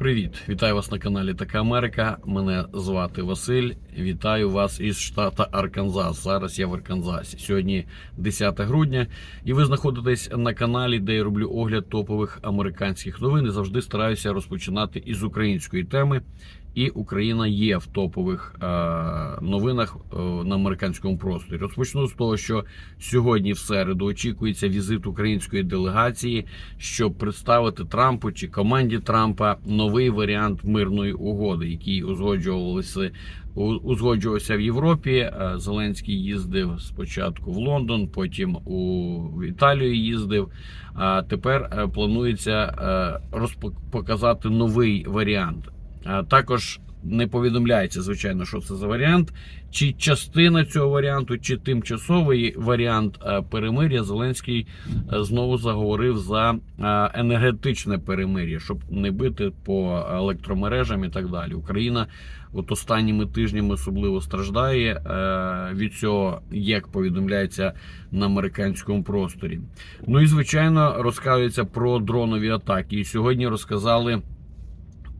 Привіт, вітаю вас на каналі Така Америка. Мене звати Василь. Вітаю вас із штата Арканзас. Зараз я в Арканзасі. Сьогодні 10 грудня, і ви знаходитесь на каналі, де я роблю огляд топових американських новин. І завжди стараюся розпочинати із української теми. І Україна є в топових е, новинах е, на американському просторі. Розпочну з того, що сьогодні в середу очікується візит української делегації, щоб представити Трампу чи команді Трампа новий варіант мирної угоди, який узгоджувалися узгоджувався в Європі. Е, Зеленський їздив спочатку в Лондон, потім у Італію їздив. А тепер планується е, розпо- показати новий варіант. А Також не повідомляється, звичайно, що це за варіант, чи частина цього варіанту, чи тимчасовий варіант е, перемир'я. Зеленський е, знову заговорив за е, енергетичне перемир'я, щоб не бити по електромережам і так далі. Україна от останніми тижнями особливо страждає е, від цього, як повідомляється на американському просторі. Ну і звичайно розказується про дронові атаки. І сьогодні розказали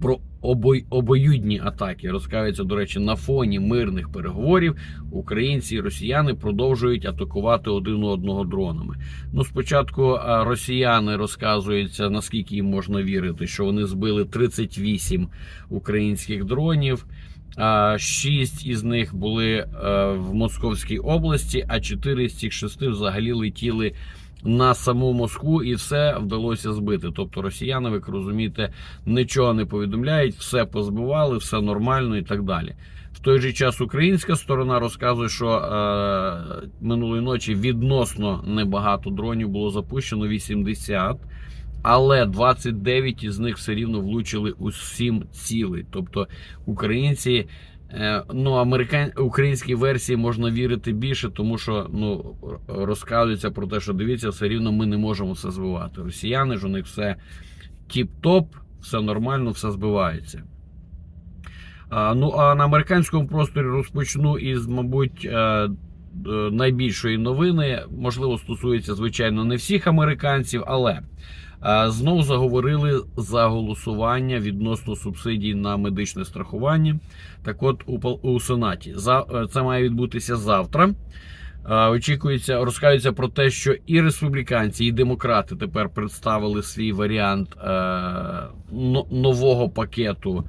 про обой, обоюдні атаки. Розказується, до речі, на фоні мирних переговорів українці і росіяни продовжують атакувати один одного дронами. Ну, спочатку росіяни розказуються, наскільки їм можна вірити, що вони збили 38 українських дронів. Шість із них були е, в Московській області, а чотири з цих шести взагалі летіли на саму Москву, і все вдалося збити. Тобто росіяни, ви розумієте, нічого не повідомляють, все позбивали, все нормально і так далі. В той же час українська сторона розказує, що е, минулої ночі відносно небагато дронів було запущено 80, але 29 із них все рівно влучили у 7 цілей. Тобто українці. Е, Ну, американ... українській версії можна вірити більше, тому що ну розказується про те, що дивіться, все рівно ми не можемо все збивати. Росіяни ж у них все тіп-топ, все нормально, все збивається. А, ну а на американському просторі розпочну із, мабуть, е, е, найбільшої новини. Можливо, стосується, звичайно, не всіх американців, але е, знову заговорили за голосування відносно субсидій на медичне страхування. Так от у, Сенаті е, це має відбутися завтра. Е, Очікується, розказується про те, що і республіканці, і демократи тепер представили свій варіант нового пакету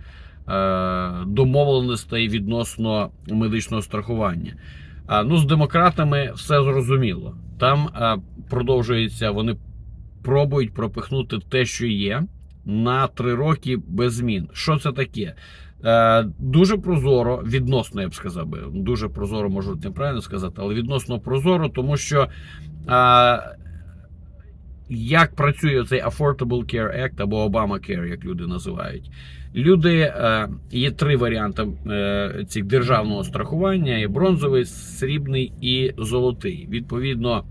домовленостей відносно медичного страхування. Ну, з демократами все зрозуміло. Там продовжується, вони пробують пропихнути те, що є, на три роки без змін. Що це таке? Е, дуже прозоро, відносно, я б сказав би, дуже прозоро, можу неправильно сказати, але відносно прозоро, тому що е, як працює цей Affordable Care Act або Obamacare, як люди називають. Люди е, є три варіанти е, цих державного страхування: є бронзовий, срібний і золотий. Відповідно,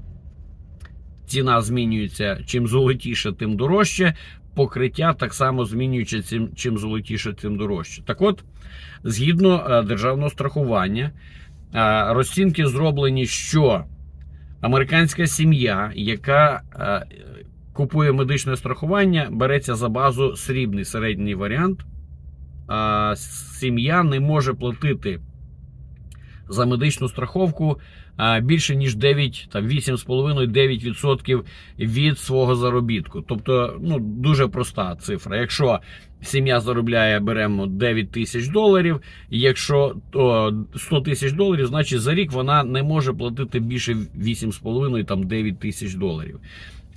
ціна змінюється. Чим золотіше, тим дорожче. Покриття так само змінюється, чим, чим золотіше, тим дорожче. Так от, згідно е, державного страхування, е, розцінки зроблені, що американська сім'я, яка е, купує медичне страхування, береться за базу срібний середній варіант. Сім'я не може платити за медичну страховку більше ніж 9, там 8,5-9% від свого заробітку. Тобто, ну дуже проста цифра. Якщо сім'я заробляє, беремо 9 тисяч доларів. Якщо о, 100 тисяч доларів, значить за рік вона не може платити більше 8,5 там 9 тисяч доларів.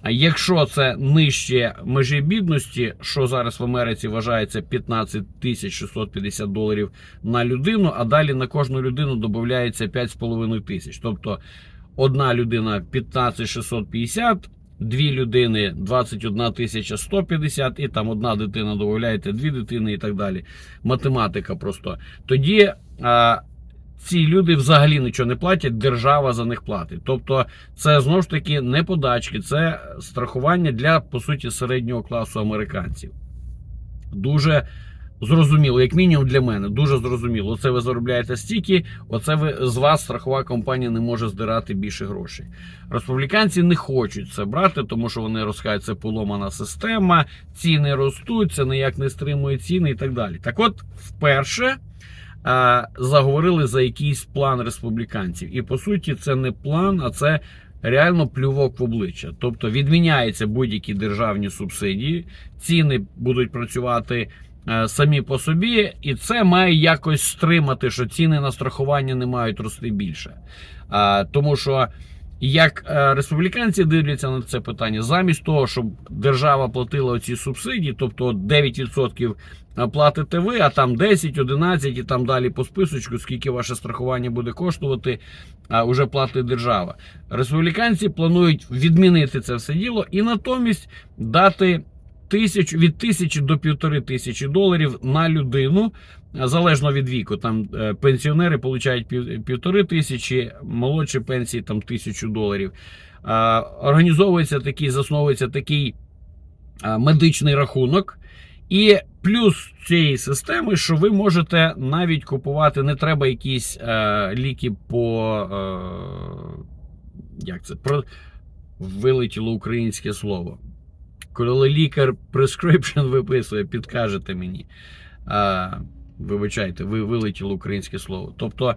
Якщо це нижче межі бідності, що зараз в Америці вважається 15 тисяч 650 доларів на людину, а далі на кожну людину додається 5,5 тисяч. Тобто одна людина 15 650, дві людини 21 тисяча 150 і там одна дитина додаєте дві дитини і так далі. Математика просто. Тоді ці люди взагалі нічого не платять, держава за них платить. Тобто, це знову ж таки не подачки, це страхування для по суті середнього класу американців. Дуже зрозуміло, як мінімум для мене, дуже зрозуміло. Оце ви заробляєте стільки, оце ви з вас страхова компанія не може здирати більше грошей. Республіканці не хочуть це брати, тому що вони розкажуть, це поломана система, ціни ростуть, це ніяк не стримує ціни і так далі. Так от, вперше. Заговорили за якийсь план республіканців, і по суті, це не план, а це реально плювок в обличчя. Тобто відміняються будь-які державні субсидії, ціни будуть працювати е, самі по собі, і це має якось стримати, що ціни на страхування не мають рости більше. Тому що. Як е, республіканці дивляться на це питання, замість того, щоб держава платила ці субсидії, тобто 9% платите ви, а там 10, 11 і там далі по списочку, скільки ваше страхування буде коштувати, а вже платить держава. Республіканці планують відмінити це все діло і натомість дати тисяч від тисячі до півтори тисячі доларів на людину. Залежно від віку, там е, пенсіонери получають півтори тисячі, молодші пенсії там тисячу доларів. Організовується такий, засновується такий медичний рахунок. І плюс цієї системи, що ви можете навіть купувати, не треба якісь е, ліки по. Е, як це? Про, вилетіло українське слово. Коли лікар prescription виписує, підкажете мені. А, вибачайте, ви вилетіло українське слово. Тобто,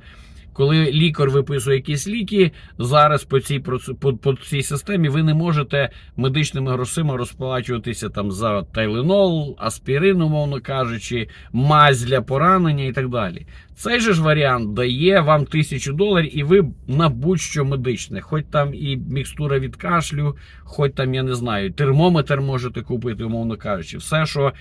коли лікар виписує якісь ліки, зараз по цій, по, по цій системі ви не можете медичними грошима розплачуватися там за тайленол, аспірин, умовно кажучи, мазь для поранення і так далі. Цей же ж варіант дає вам тисячу доларів, і ви на будь-що медичне, хоч там і мікстура від кашлю, хоч там, я не знаю, термометр можете купити, умовно кажучи, все, що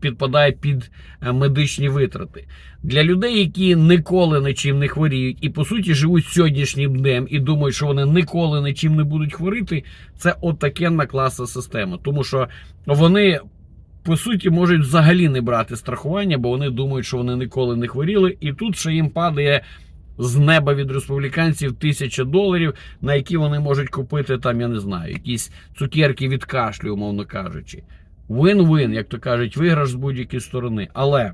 підпадає під е, медичні витрати. Для людей, які ніколи нічим не хворіють, і по суті живуть сьогоднішнім днем і думають, що вони ніколи нічим не будуть хворіти, це отакенна класна система. Тому що вони. По суті, можуть взагалі не брати страхування, бо вони думають, що вони ніколи не хворіли, і тут ще їм падає з неба від республіканців тисяча доларів, на які вони можуть купити там, я не знаю, якісь цукерки від кашлю, умовно кажучи. Win-win, як то кажуть, виграш з будь-якої сторони. Але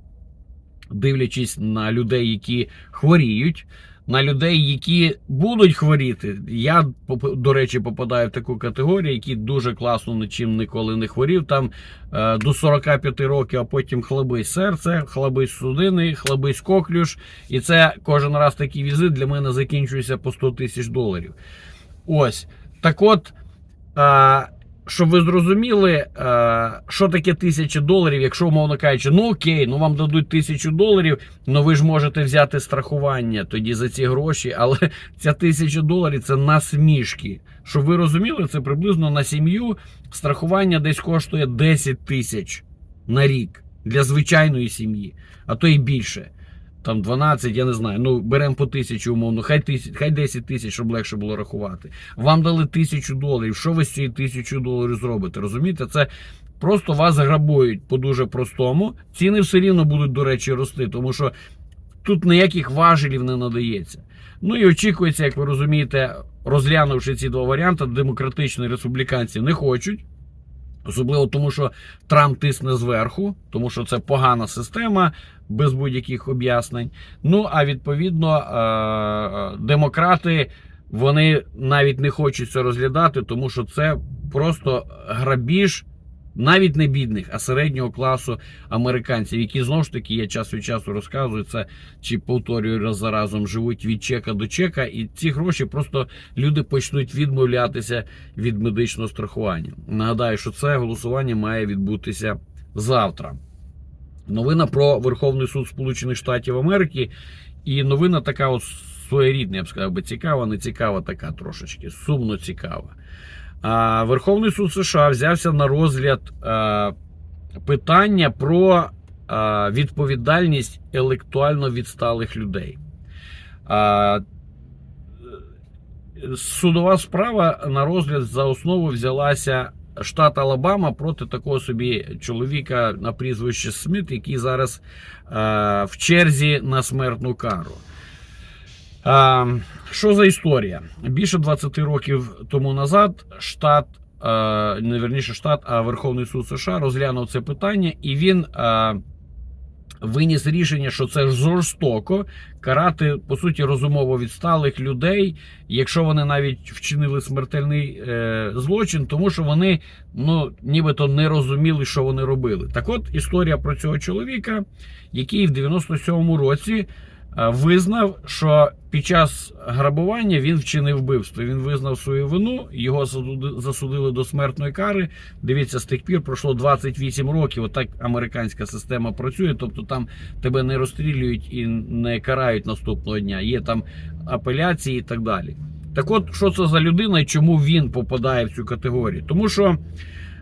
дивлячись на людей, які хворіють, на людей, які будуть хворіти. Я, до речі, попадаю в таку категорію, які дуже класно нічим ніколи не хворів. Там е, до 45 років, а потім хлебись серце, хлебись судини, хлебись коклюш. І це кожен раз такий візит для мене закінчується по 100 тисяч доларів. Ось. Так от. Е, щоб ви зрозуміли, е, що таке тисяча доларів, якщо умовно кажучи, ну окей, ну вам дадуть тисячу доларів, ну ви ж можете взяти страхування тоді за ці гроші, але ця тисяча доларів це насмішки. Щоб ви розуміли, це приблизно на сім'ю страхування десь коштує 10 тисяч на рік для звичайної сім'ї, а то і більше. Там 12, я не знаю. Ну беремо по тисячі умовно, хай тисяч, хай 10 тисяч, щоб легше було рахувати. Вам дали тисячу доларів. Що ви з цією тисячу доларів зробите? Розумієте? Це просто вас грабують по дуже простому. Ціни все рівно будуть, до речі, рости, тому що тут ніяких важелів не надається. Ну і очікується, як ви розумієте, розглянувши ці два варіанти, демократичні республіканці не хочуть. Особливо тому, що Трамп тисне зверху, тому що це погана система без будь-яких об'яснень. Ну а відповідно, е, е, демократи вони навіть не хочуть це розглядати, тому що це просто грабіж. Навіть не бідних, а середнього класу американців, які знову ж таки я час від часу розказую це чи повторюю раз за разом, живуть від чека до чека, і ці гроші просто люди почнуть відмовлятися від медичного страхування. Нагадаю, що це голосування має відбутися завтра. Новина про Верховний суд Сполучених Штатів Америки. І новина така от своєрідна, я б сказав би, цікава, не цікава, така трошечки, сумно цікава. Верховний суд США взявся на розгляд питання про відповідальність інтелектуально відсталих людей. Судова справа на розгляд за основу взялася штат Алабама проти такого собі чоловіка на прізвище Сміт, який зараз в черзі на смертну кару. Що за історія? Більше 20 років тому назад штат, не верніше штат, а Верховний суд США розглянув це питання, і він виніс рішення, що це жорстоко карати по суті розумово відсталих людей, якщо вони навіть вчинили смертельний е, злочин, тому що вони ну нібито не розуміли, що вони робили. Так, от історія про цього чоловіка, який в 97-му році визнав, що під час грабування він вчинив вбивство. Він визнав свою вину, його засуди- засудили до смертної кари. Дивіться, з тих пір пройшло 28 років. Отак американська система працює. Тобто там тебе не розстрілюють і не карають наступного дня. Є там апеляції і так далі. Так от, що це за людина і чому він попадає в цю категорію? Тому що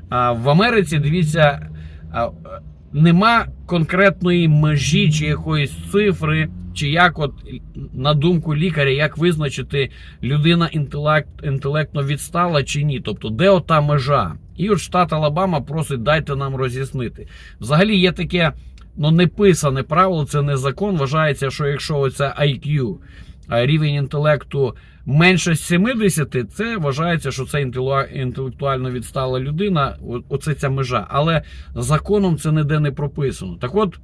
а, в Америці, дивіться, а, а, нема конкретної межі чи якоїсь цифри, чи як, от, на думку лікаря, як визначити, людина інтелект, інтелектно відстала чи ні. Тобто, де ота межа? І от штат Алабама просить, дайте нам роз'яснити. Взагалі є таке ну, неписане правило, це не закон. Вважається, що якщо оце IQ, рівень інтелекту менше 70, це вважається, що це інтелектуально відстала людина. Оце ця межа. Але законом це ніде не прописано. Так от.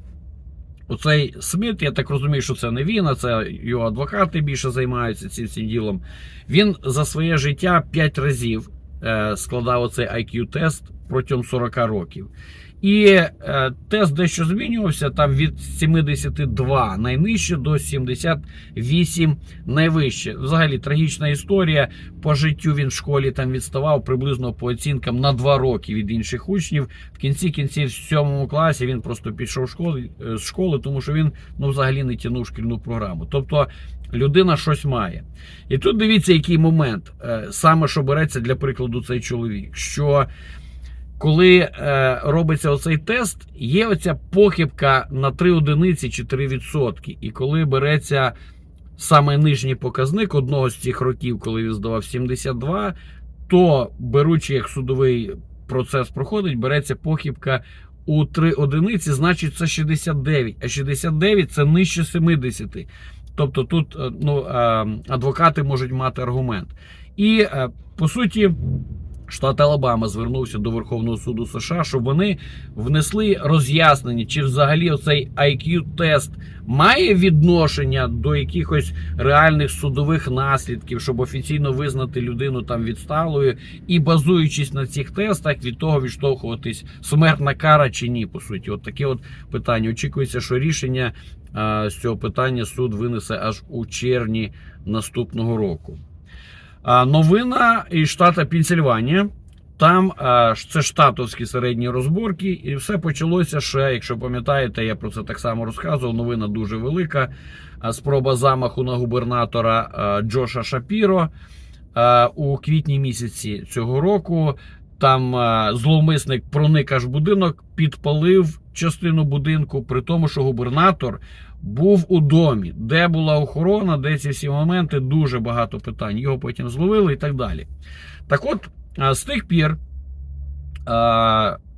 Оцей Сміт, я так розумію, що це не він, а це його адвокати більше займаються цим всім ділом. Він за своє життя 5 разів е, складав оцей IQ-тест протягом 40 років. І е, тест дещо змінювався там від 72 найнижче до 78 найвище. Взагалі трагічна історія. По життю він в школі там відставав приблизно по оцінкам на 2 роки від інших учнів. В кінці кінців в 7 класі він просто пішов школи, е, з школи, тому що він ну, взагалі не тягнув шкільну програму. Тобто людина щось має. І тут дивіться, який момент, е, саме що береться для прикладу цей чоловік. що коли е, робиться оцей тест, є оця похибка на 3 одиниці чи 3 відсотки. І коли береться саме нижній показник одного з цих років, коли він здавав 72, то беручи як судовий процес проходить, береться похибка у 3 одиниці, значить це 69. А 69 це нижче 70. Тобто тут е, ну, е, адвокати можуть мати аргумент. І е, по суті. Штат Алабама звернувся до Верховного суду США, щоб вони внесли роз'яснення, чи взагалі оцей IQ-тест має відношення до якихось реальних судових наслідків, щоб офіційно визнати людину там відсталою, і базуючись на цих тестах, від того відштовхуватись смертна кара чи ні. По суті, от таке от питання. Очікується, що рішення з цього питання суд винесе аж у червні наступного року. Новина із штата Пенсільванія. Там це штатовські середні розборки, і все почалося ще. Якщо пам'ятаєте, я про це так само розказував. Новина дуже велика. Спроба замаху на губернатора Джоша Шапіро у квітні місяці цього року. Там зловмисник проник аж будинок, підпалив частину будинку, при тому, що губернатор був у домі, де була охорона, де ці всі моменти, дуже багато питань. Його потім зловили і так далі. Так от, з тих пір,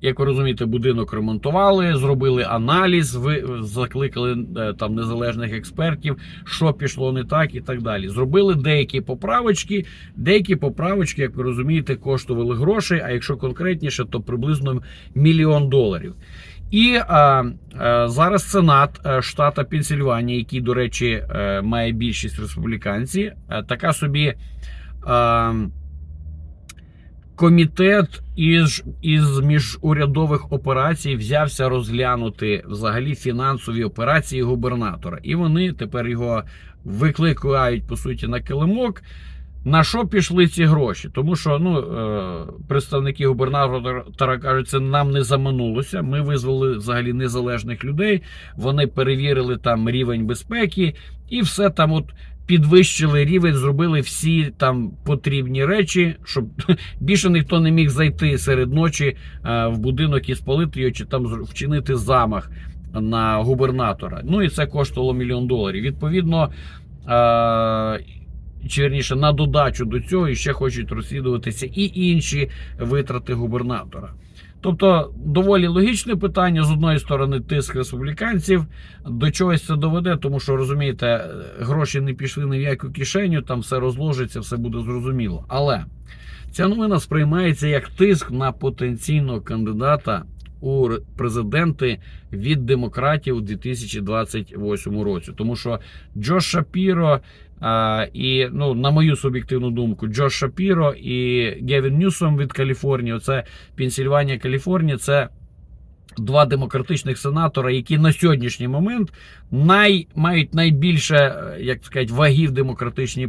як ви розумієте, будинок ремонтували, зробили аналіз, ви закликали е, там незалежних експертів, що пішло не так і так далі. Зробили деякі поправочки. Деякі поправочки, як ви розумієте, коштували грошей, а якщо конкретніше, то приблизно мільйон доларів. І а, а, зараз Сенат е, штата Пенсільванія, який, до речі, е, має більшість республіканці, е, така собі а, комітет із, із міжурядових операцій взявся розглянути взагалі фінансові операції губернатора. І вони тепер його викликають по суті на килимок. На що пішли ці гроші? Тому що ну, е, представники губернатора кажуть, це нам не заманулося. Ми визвали взагалі незалежних людей. Вони перевірили там рівень безпеки і все там от підвищили рівень, зробили всі там потрібні речі, щоб більше ніхто не міг зайти серед ночі е, в будинок і спалити його, чи там вчинити замах на губернатора. Ну і це коштувало мільйон доларів. Відповідно. Е, чи верніше на додачу до цього і ще хочуть розслідуватися і інші витрати губернатора. Тобто доволі логічне питання. З одної сторони, тиск республіканців до чогось це доведе, тому що розумієте, гроші не пішли ні в яку кишеню, там все розложиться, все буде зрозуміло. Але ця новина сприймається як тиск на потенційного кандидата у президенти від демократів у 2028 році. Тому що Джош Шапіро і, ну, на мою суб'єктивну думку, Джош Шапіро і Гевін Ньюсом від Каліфорнії, оце Пенсільванія, Каліфорнія, це два демократичних сенатора, які на сьогоднішній момент най, мають найбільше, е, як сказати, ваги в демократичній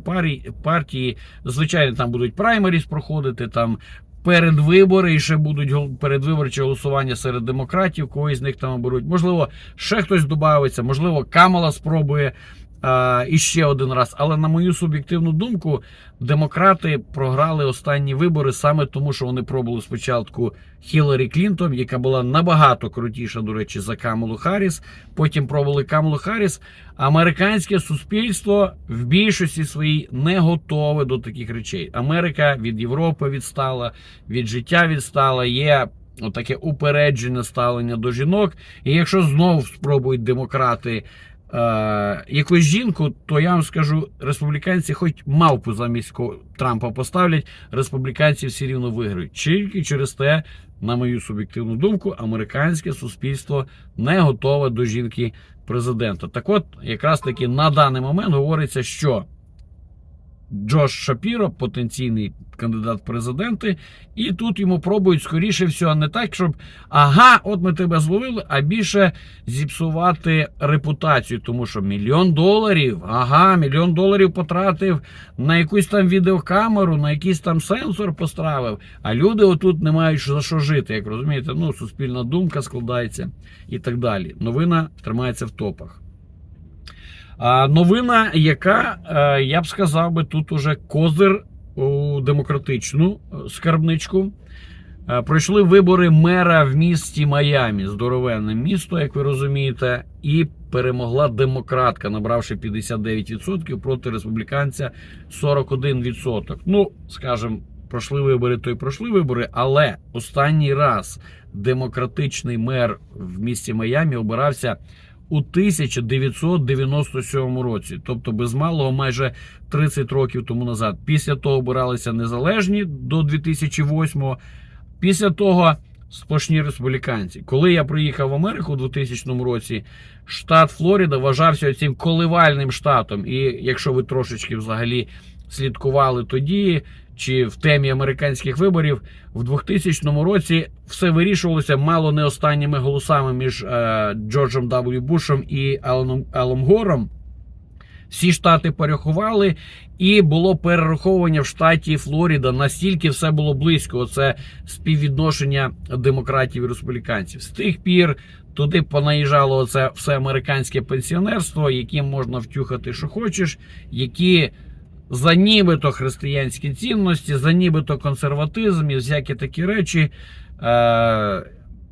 партії. Звичайно, там будуть праймеріс проходити, там передвибори і ще будуть передвиборчі голосування серед демократів, когось з них там оберуть. Можливо, ще хтось додається, можливо, Камала спробує. І ще один раз. Але на мою суб'єктивну думку, демократи програли останні вибори саме тому, що вони пробували спочатку Хіларі Клінтон, яка була набагато крутіша, до речі, за Камалу Харріс. Потім пробували Камалу Харріс. Американське суспільство в більшості своїй не готове до таких речей. Америка від Європи відстала, від життя відстала. Є таке упереджене ставлення до жінок. І якщо знову спробують демократи якусь жінку, то я вам скажу, республіканці, хоч мавпу замість Трампа поставлять, республіканці все рівно виграють. Тільки через те, на мою суб'єктивну думку, американське суспільство не готове до жінки президента. Так от, якраз таки на даний момент говориться, що Джош Шапіро, потенційний кандидат в президенти, і тут йому пробують скоріше всього не так, щоб ага, от ми тебе зловили, а більше зіпсувати репутацію, тому що мільйон доларів, ага, мільйон доларів потратив на якусь там відеокамеру, на якийсь там сенсор поставив. А люди отут не мають за що жити, як розумієте, ну суспільна думка складається і так далі. Новина тримається в топах. Новина, яка, е, я б сказав би, тут уже козир у демократичну е, скарбничку. Е, Пройшли вибори мера в місті Майамі, здоровенне місто, як ви розумієте, і перемогла демократка, набравши 59% проти республіканця 41%. Ну, скажімо, пройшли вибори, то й пройшли вибори, але останній раз демократичний мер в місті Майамі обирався у 1997 році, тобто без малого майже 30 років тому назад. Після того обиралися незалежні до 2008-го. Після того сплошні республіканці. Коли я приїхав в Америку у 2000 році, штат Флорида вважався цим коливальним штатом. І якщо ви трошечки взагалі слідкували тоді чи в темі американських виборів, в 2000 році все вирішувалося мало не останніми голосами між е, Джорджем W. Бушем і Аланом, Алом Гором. Всі штати порахували, і було перераховування в штаті Флоріда. Настільки все було близько. Оце співвідношення демократів і республіканців. З тих пір туди понаїжджало оце все американське пенсіонерство, яким можна втюхати, що хочеш, які за нібито християнські цінності, за нібито консерватизм і всякі такі речі. Е-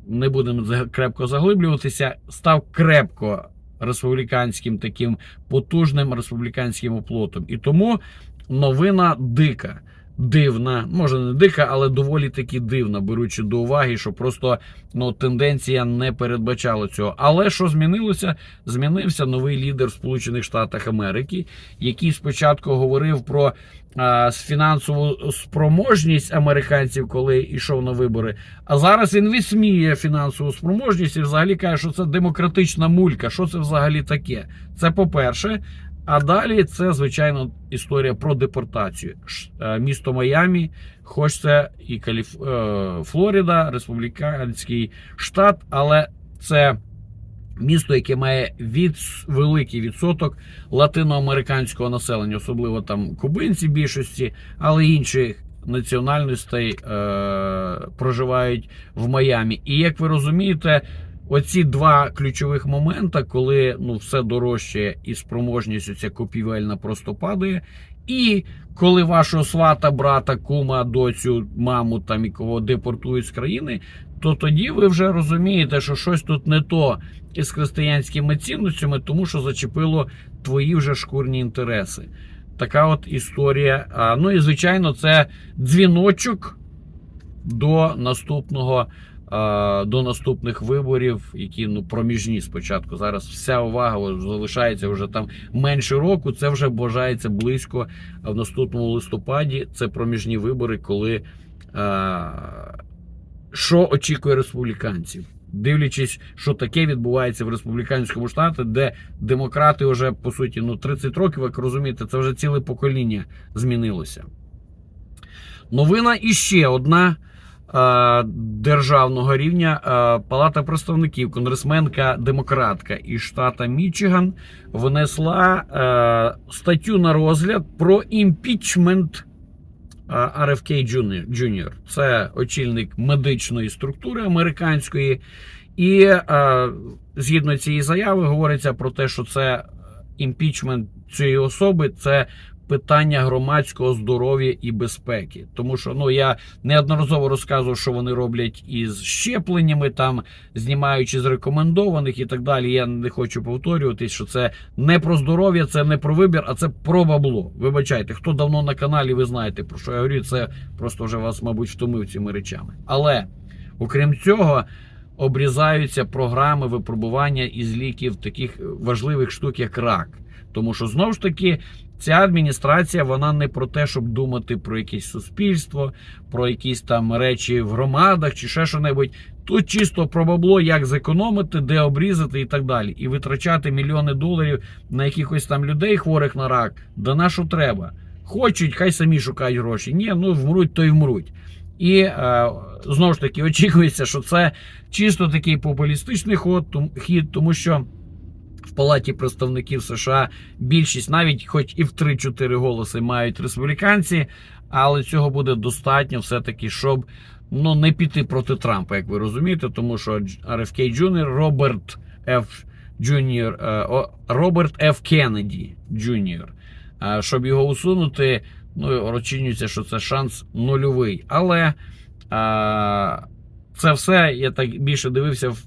не будемо крепко заглиблюватися, став крепко республіканським таким потужним республіканським оплотом. І тому новина дика. Дивна, може не дика, але доволі таки дивна, беручи до уваги, що просто ну, тенденція не передбачала цього. Але що змінилося? Змінився новий лідер в Сполучених Штатах Америки, який спочатку говорив про а, фінансову спроможність американців, коли йшов на вибори. А зараз він висміює фінансову спроможність і взагалі каже, що це демократична мулька. Що це взагалі таке? Це по-перше. А далі це, звичайно, історія про депортацію. Е, Місто Майамі, хоч це і Каліф... е, Флорида, республіканський штат, але це місто, яке має від... великий відсоток латиноамериканського населення, особливо там кубинці більшості, але інших національностей е... проживають в Майамі. І як ви розумієте, Оці два ключових моменти, коли ну все дорожче і спроможність оця купівельна просто падає. І коли вашого свата, брата, кума, доцю, маму там і кого депортують з країни, то тоді ви вже розумієте, що щось тут не то із християнськими цінностями, тому що зачепило твої вже шкурні інтереси. Така от історія. Ну і звичайно, це дзвіночок до наступного до наступних виборів, які ну проміжні спочатку. Зараз вся увага залишається вже там менше року. Це вже бажається близько в наступному листопаді. Це проміжні вибори, коли е, що очікує республіканців, дивлячись, що таке відбувається в республіканському штаті, де демократи вже по суті ну 30 років, як розумієте, це вже ціле покоління змінилося. Новина іще одна. Е, Державного рівня е, Палата представників, конгресменка демократка із штата Мічиган внесла е, статтю на розгляд про імпічмент RFK Jr. Це очільник медичної структури американської. І згідно цієї заяви говориться про те, що це імпічмент цієї особи це питання громадського здоров'я і безпеки. Тому що ну я неодноразово розказував, що вони роблять із щепленнями, там знімаючи з рекомендованих і так далі. Я не хочу повторюватись, що це не про здоров'я, це не про вибір, а це про бабло. Вибачайте, хто давно на каналі, ви знаєте про що я говорю. Це просто вже вас, мабуть, втомив цими речами. Але окрім цього. Обрізаються програми випробування із ліків таких важливих штук, як рак. Тому що знову ж таки ця адміністрація вона не про те, щоб думати про якесь суспільство, про якісь там речі в громадах чи ще що-небудь. Тут чисто про бабло, як зекономити, де обрізати і так далі. І витрачати мільйони доларів на якихось там людей, хворих на рак, да на що треба. Хочуть, хай самі шукають гроші. Ні, ну вмруть, то й вмруть. І е, знову ж таки очікується, що це чисто такий популістичний ход, хід, тому що в Палаті представників США більшість, навіть хоч і в 3-4 голоси мають республіканці, але цього буде достатньо все-таки, щоб ну, не піти проти Трампа, як ви розумієте, тому що RFK Jr. Роберт Ф. Джуніор, е, Роберт Ф. Кеннеді Джуніор. Е, Щоб його усунути, ну, розчинюється, що це шанс нульовий. Але а, це все я так більше дивився в,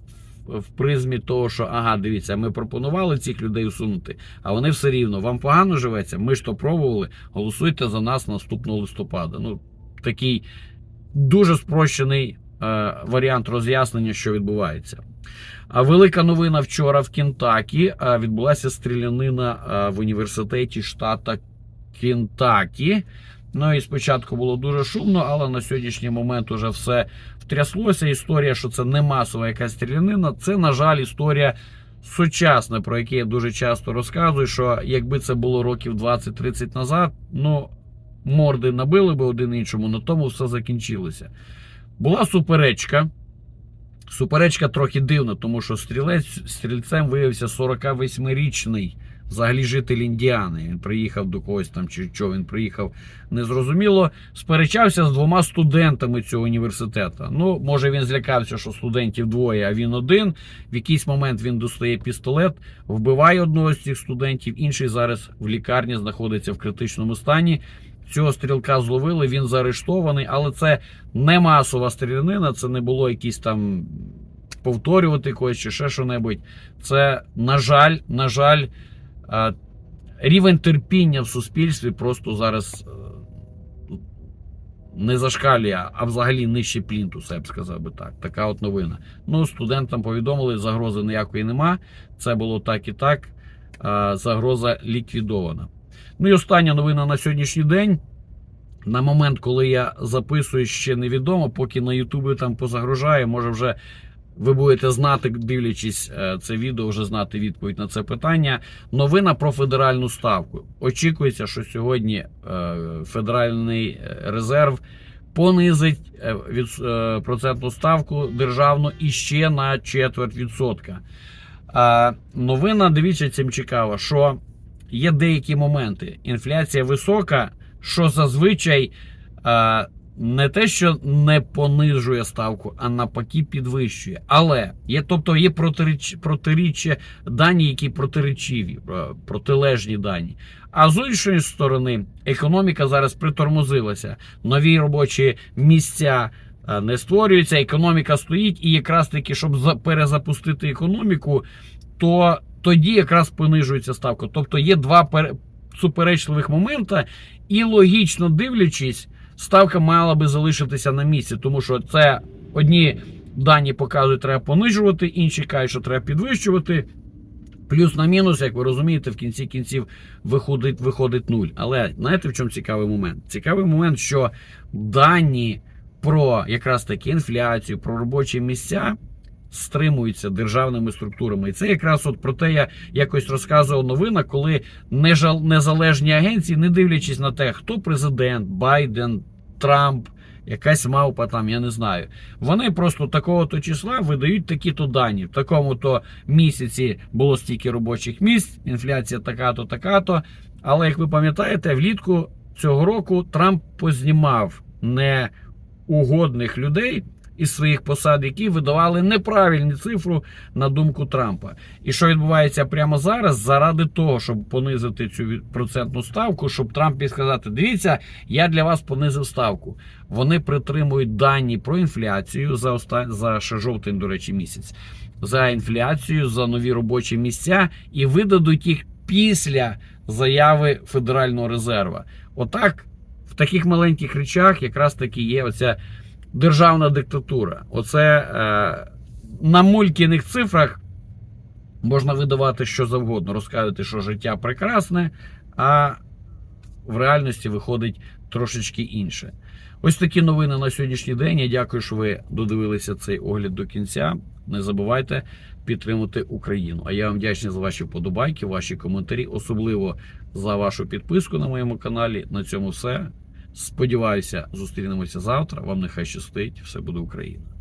в призмі того, що ага, дивіться, ми пропонували цих людей усунути, а вони все рівно. Вам погано живеться, ми ж то пробували. Голосуйте за нас наступного листопада. Ну, такий дуже спрощений е, варіант роз'яснення, що відбувається. А велика новина вчора в Кентакі е, відбулася стрілянина е, в університеті штата Кентакі. Ну і спочатку було дуже шумно, але на сьогоднішній момент уже все втряслося. Історія, що це не масова якась стрілянина, це, на жаль, історія сучасна, про яку я дуже часто розказую. Що якби це було років 20-30 назад, ну морди набили би один іншому, на тому все закінчилося. Була суперечка. Суперечка трохи дивна, тому що стрілець стрільцем виявився 48-річний взагалі житель Індіани. Він приїхав до когось там, чи що він приїхав, незрозуміло. Сперечався з двома студентами цього університету. Ну, може, він злякався, що студентів двоє, а він один. В якийсь момент він достає пістолет, вбиває одного з цих студентів. Інший зараз в лікарні знаходиться в критичному стані. Цього стрілка зловили, він заарештований, але це не масова стрілянина, це не було якісь там повторювати когось чи ще що-небудь. Це, на жаль, на жаль, рівень терпіння в суспільстві просто зараз е, не зашкалює, а взагалі нижче плінтуса, я б сказав би так. Така от новина. Ну, студентам повідомили, загрози ніякої нема. Це було так і так. Загроза ліквідована. Ну і остання новина на сьогоднішній день. На момент, коли я записую, ще невідомо, поки на Ютубі там позагружає, може вже ви будете знати, дивлячись е, це відео, вже знати відповідь на це питання. Новина про федеральну ставку. Очікується, що сьогодні е, Федеральний е, резерв понизить процентну ставку державну іще на четверть відсотка. Новина, дивіться, цим цікава, що є деякі моменти. Інфляція висока, що зазвичай не те, що не понижує ставку, а навпаки підвищує. Але є, тобто є протиріч, протиріччя дані, які протиречиві, е, протилежні дані. А з іншої сторони, економіка зараз притормозилася. Нові робочі місця е, не створюються, економіка стоїть, і якраз таки, щоб за- перезапустити економіку, то тоді якраз понижується ставка. Тобто є два пер- суперечливих моменти, і логічно дивлячись, ставка мала би залишитися на місці, тому що це одні дані показують, треба понижувати, інші кажуть, що треба підвищувати. Плюс на мінус, як ви розумієте, в кінці кінців виходить, виходить нуль. Але знаєте, в чому цікавий момент? Цікавий момент, що дані про якраз таки інфляцію, про робочі місця стримуються державними структурами. І це якраз от про те я якось розказував новина, коли незалежні агенції, не дивлячись на те, хто президент, Байден, Трамп. Якась мавпа там, я не знаю. Вони просто такого-то числа видають такі-то дані. В такому-то місяці було стільки робочих місць, інфляція така-то, така-то. Але як ви пам'ятаєте, влітку цього року Трамп познімав неугодних людей із своїх посад, які видавали неправильну цифру на думку Трампа. І що відбувається прямо зараз, заради того, щоб понизити цю процентну ставку, щоб Трамп сказати: дивіться, я для вас понизив ставку. Вони притримують дані про інфляцію за оста... за ще жовтень, до речі, місяць, за інфляцію, за нові робочі місця і видадуть їх після заяви Федерального резерву. Отак, в таких маленьких речах якраз таки є оця державна диктатура. Оце е, на мулькіних цифрах можна видавати що завгодно, розказувати, що життя прекрасне, а в реальності виходить трошечки інше. Ось такі новини на сьогоднішній день. Я дякую, що ви додивилися цей огляд до кінця. Не забувайте підтримати Україну. А я вам вдячний за ваші вподобайки, ваші коментарі, особливо за вашу підписку на моєму каналі. На цьому все. Сподіваюся, зустрінемося завтра. Вам нехай щастить. Все буде Україна.